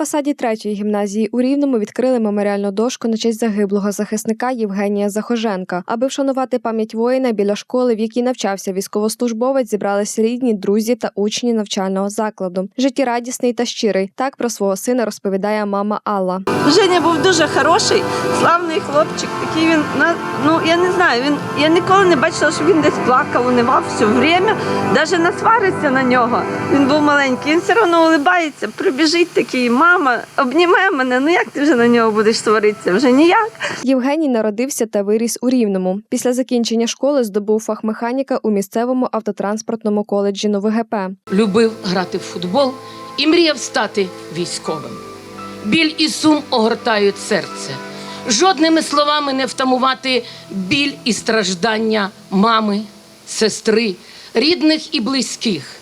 фасаді третьої гімназії у Рівному відкрили меморіальну дошку на честь загиблого захисника Євгенія Захоженка. Аби вшанувати пам'ять воїна біля школи, в якій навчався військовослужбовець, зібрались рідні, друзі та учні навчального закладу. Життєрадісний та щирий. Так про свого сина розповідає мама Алла. Женя був дуже хороший, славний хлопчик. Такий він ну я не знаю. Він я ніколи не бачила, що він десь плакав, унивав все время, навіть не свариться на нього. Він був маленький. Він все одно улибається, прибіжить такий, мама, обніме мене. Ну як ти вже на нього будеш сваритися? Вже ніяк. Євгеній народився та виріс у Рівному. Після закінчення школи здобув фах механіка у місцевому автотранспортному коледжі НовГП. любив грати в футбол і мріяв стати військовим. Біль і сум огортають серце. Жодними словами не втамувати біль і страждання мами, сестри, рідних і близьких,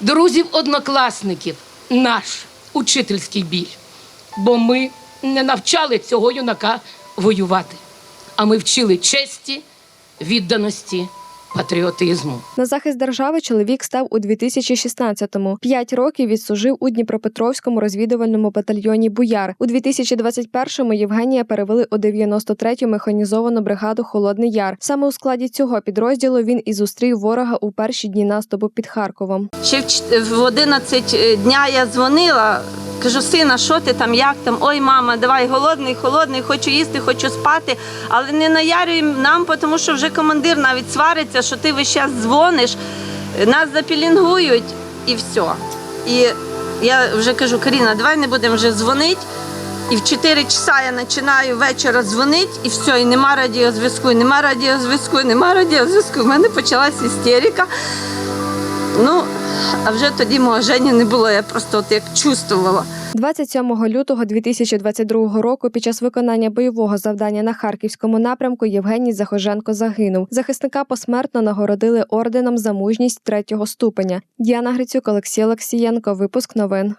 друзів, однокласників, наш учительський біль. Бо ми не навчали цього юнака воювати, а ми вчили честі, відданості, патріотизму. На захист держави чоловік став у 2016-му. П'ять років відслужив у Дніпропетровському розвідувальному батальйоні Буяр. У 2021-му Євгенія перевели у 93-ю механізовану бригаду Холодний Яр. Саме у складі цього підрозділу він і зустрів ворога у перші дні наступу під Харковом. Ще в чт- в 11 дня я дзвонила. Кажу, сина, що ти там, як там? Ой, мама, давай голодний, холодний, хочу їсти, хочу спати. Але не наярюй нам, тому що вже командир навіть свариться, що ти весь час дзвониш, нас запілінгують і все. І я вже кажу, Каріна, давай не будемо вже дзвонити. І в 4 часа я починаю вечора дзвонити, і все, і нема радіозв'язку, нема радіозв'язку, нема радіозв'язку. У мене почалась істерика. Ну, а вже тоді мого Жені не було, я просто от як чувствувала. 27 лютого 2022 року під час виконання бойового завдання на харківському напрямку Євгеній Захоженко загинув. Захисника посмертно нагородили орденом за мужність третього ступеня. Діана Грицюк, Олексій Олексієнко. Випуск новин.